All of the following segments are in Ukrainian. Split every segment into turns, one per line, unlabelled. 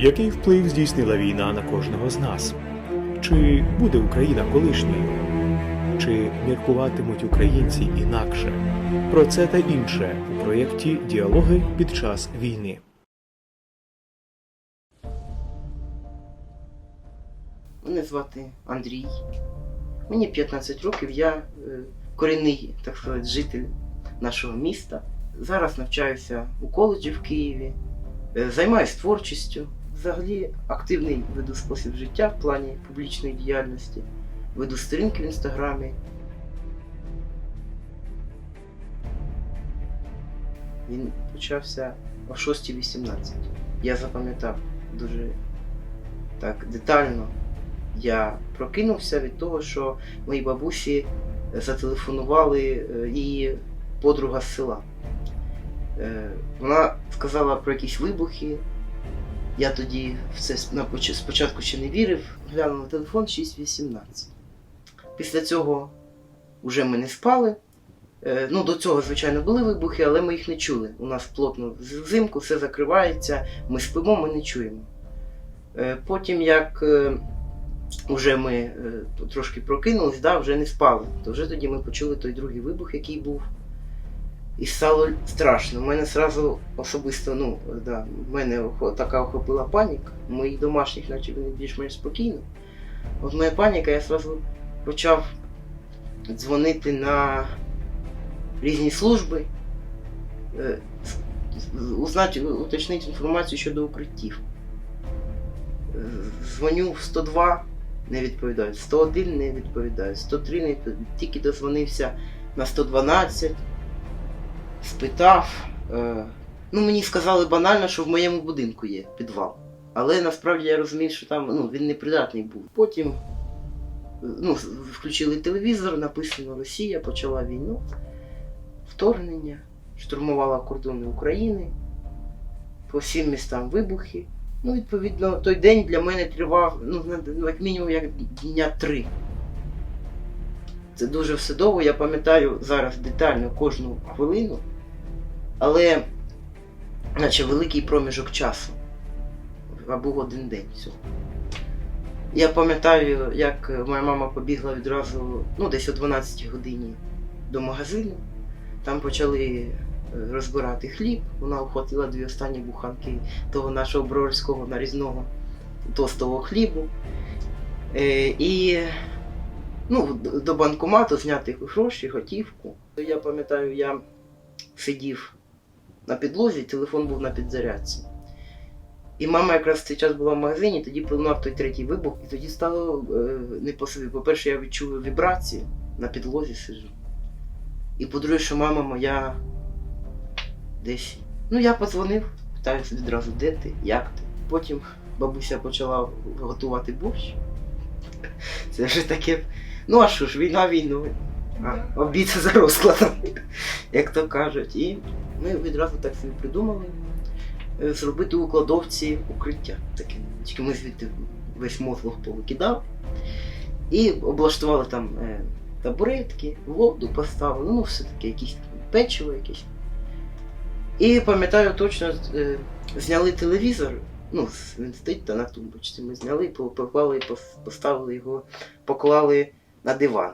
Який вплив здійснила війна на кожного з нас? Чи буде Україна колишньою? Чи міркуватимуть українці інакше? Про це та інше у проєкті Діалоги під час війни.
Мене звати Андрій. Мені 15 років, я е, корінний, так сказати, житель нашого міста. Зараз навчаюся у коледжі в Києві, е, займаюся творчістю. Взагалі активний веду спосіб життя в плані публічної діяльності, веду сторінки в інстаграмі. Він почався о 6.18. Я запам'ятав дуже так детально. Я прокинувся від того, що моїй бабусі зателефонували е, її подруга з села. Е, Вона сказала про якісь вибухи. Я тоді в це спочатку ще не вірив, глянув на телефон 6.18. Після цього вже ми не спали. Е, Ну, до цього, звичайно, були вибухи, але ми їх не чули. У нас плотно взимку все закривається, ми спимо, ми не чуємо. Е, Потім, як вже ми е, трошки прокинулись, да, вже не спали, то вже тоді ми почули той другий вибух, який був. І стало страшно. У мене сразу особисто, ну, да, в мене така охопила паніка. Моїх домашніх, наче вони більш-менш спокійно. От моя паніка, я сразу почав дзвонити на різні служби, е, узнати, уточнити інформацію щодо укриттів. Е, Дзвоню в 102, не відповідають, 101 не відповідають, 103 не відповідають. Тільки дозвонився на 112, спитав. Е, ну, мені сказали банально, що в моєму будинку є підвал. Але насправді я розумів, що там ну, він непридатний був. Потім е, ну, включили телевізор, написано Росія почала війну, вторгнення, штурмувала кордони України, по всім містам вибухи. Ну, відповідно, той день для мене тривав, ну, як мінімум, як дня три. Це дуже все довго, я пам'ятаю зараз детально кожну хвилину, але наче великий проміжок часу. Або один день всього. Я пам'ятаю, як моя мама побігла відразу, ну, десь о 12 годині до магазину. Там почали е, розбирати хліб. Вона охватила дві останні буханки того нашого броварського нарізного тостового хлібу. Е, і ну, до банкомату зняти гроші, готівку. Я пам'ятаю, я сидів на підлозі, телефон був на підзарядці. І мама якраз в цей час була в магазині, тоді пролунав той третій вибух, і тоді стало е, не по собі. По-перше, я відчув вібрації, на підлозі сиджу. І по-друге, що мама моя десь. Ну, я подзвонив, питаюся відразу, де ти, як ти. Потім бабуся почала готувати борщ. Це вже таке. Ну а що ж, війна війною. Обід за розкладом, як то кажуть. І ми відразу так собі придумали е, зробити у кладовці укриття. Таке. Тільки ми звідти весь мотлох повикидав. І облаштували там е, табуретки, воду поставили, ну все таке, якісь печиво якесь. І пам'ятаю точно, е, зняли телевізор. Ну, він стоїть та на тумбочці. Ми зняли, по- поклали, поставили його, поклали на диван.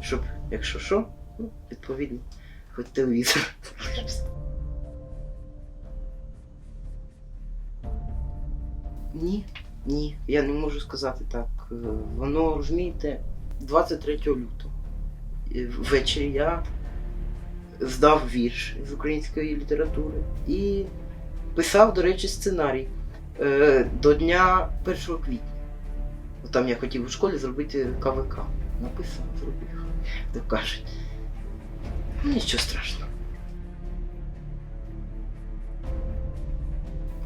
Щоб, якщо що, ну, відповідно, хоч телевізор. Ні, ні, я не можу сказати так. Воно, розумієте, 23 лютого. Ввечері я здав вірш з української літератури і писав, до речі, сценарій е, до дня 1 квітня. Там я хотів у школі зробити КВК. Написав, зробив, то кажуть. Нічого страшного.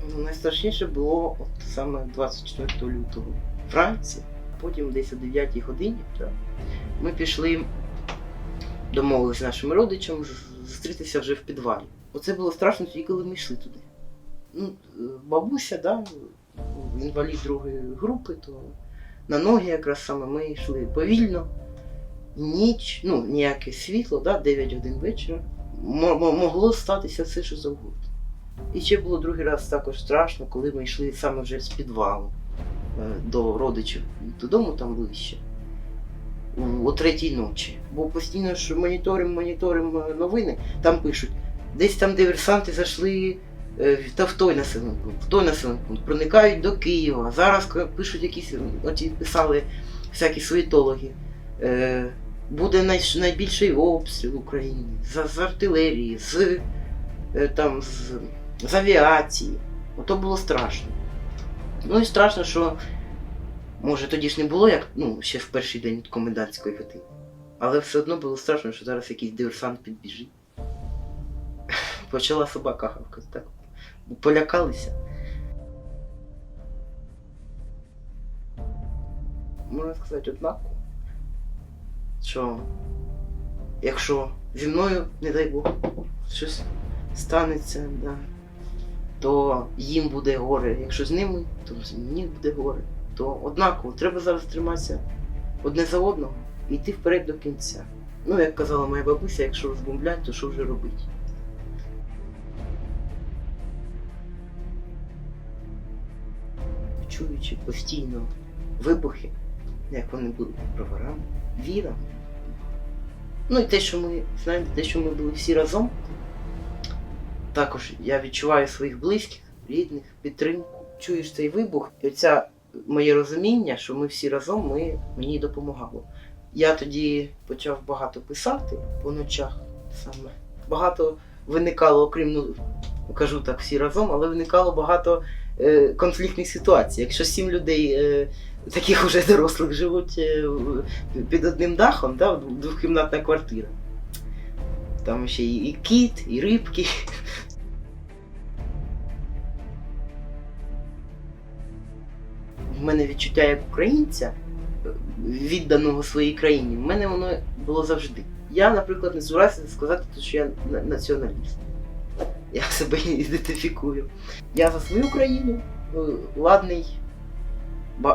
Ну, найстрашніше було от саме 24 лютого вранці, потім десь о 9 годині так, ми пішли, домовилися з нашими родичами зустрітися вже в підвалі. Оце було страшно тоді, коли ми йшли туди. Ну, е, бабуся, да, інвалід другої групи, то на ноги якраз саме ми йшли повільно. Ніч, ну, ніяке світло, да, 9 годин вечора. Мо- мо- могло статися все, що завгодно. І ще було другий раз також страшно, коли ми йшли саме вже з підвалу е, до родичів додому там ближче. О третій ночі. Бо постійно ж моніторимо, моніторимо е, новини, там пишуть, десь там диверсанти зайшли е, та в той населений пункт, в той населений пункт, проникають до Києва. Зараз пишуть якісь, оті писали всякі суєтологи. Буде най, найбільший обстріл України з, з артилерії, з, е, там, з, з авіації. Ото було страшно. Ну і страшно, що може тоді ж не було, як ну, ще в перший день комендантської години. Але все одно було страшно, що зараз якийсь диверсант підбіжить. Почала собака гавкати, так. Полякалися. Можна сказати однаково, що якщо зі мною, не дай Бог, щось станеться, да, то їм буде горе. Якщо з ними, то мені буде горе. То однаково, треба зараз триматися одне за одного і йти вперед до кінця. Ну, як казала моя бабуся, якщо розбомблять, то що вже робити? Чуючи постійно вибухи, як вони були броварами, віра. Ну і те, що ми знаєте, те, що ми були всі разом. Також я відчуваю своїх близьких, рідних, підтримку. Чуєш цей вибух, і оця моє розуміння, що ми всі разом, ми, мені допомагало. Я тоді почав багато писати по ночах саме. Багато виникало, окрім, ну, кажу так, всі разом, але виникало багато конфліктних ситуацій. Якщо сім людей, е, таких уже дорослих, живуть е, під одним дахом, да, двохкімнатна квартира. Там ще і, кіт, і рибки. В мене відчуття як українця, е, відданого своїй країні, в мене воно було завжди. Я, наприклад, не збираюся сказати, що я націоналіст. Я себе ідентифікую. Я за свою країну е, ладний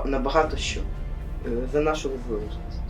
набагато що. Е, За нашу незалежність.